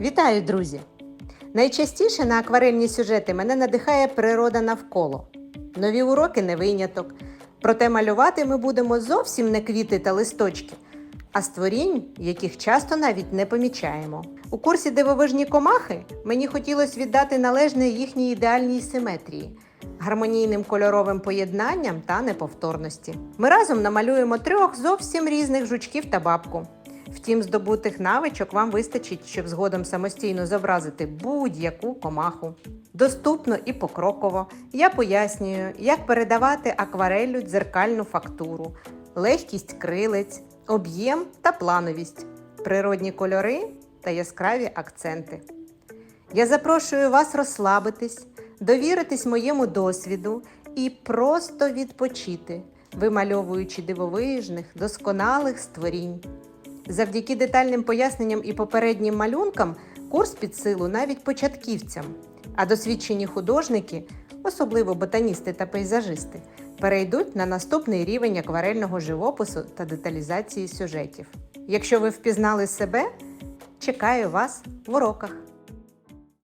Вітаю, друзі! Найчастіше на акварельні сюжети мене надихає природа навколо. Нові уроки не виняток. Проте малювати ми будемо зовсім не квіти та листочки, а створінь, яких часто навіть не помічаємо. У курсі дивовижні комахи мені хотілося віддати належне їхній ідеальній симетрії, гармонійним кольоровим поєднанням та неповторності. Ми разом намалюємо трьох зовсім різних жучків та бабку. Втім, здобутих навичок вам вистачить, щоб згодом самостійно зобразити будь-яку комаху. Доступно і покроково я пояснюю, як передавати аквареллю дзеркальну фактуру, легкість крилець, об'єм та плановість, природні кольори та яскраві акценти. Я запрошую вас розслабитись, довіритись моєму досвіду і просто відпочити, вимальовуючи дивовижних, досконалих створінь. Завдяки детальним поясненням і попереднім малюнкам курс під силу навіть початківцям, а досвідчені художники, особливо ботаністи та пейзажисти, перейдуть на наступний рівень акварельного живопису та деталізації сюжетів. Якщо ви впізнали себе, чекаю вас в уроках.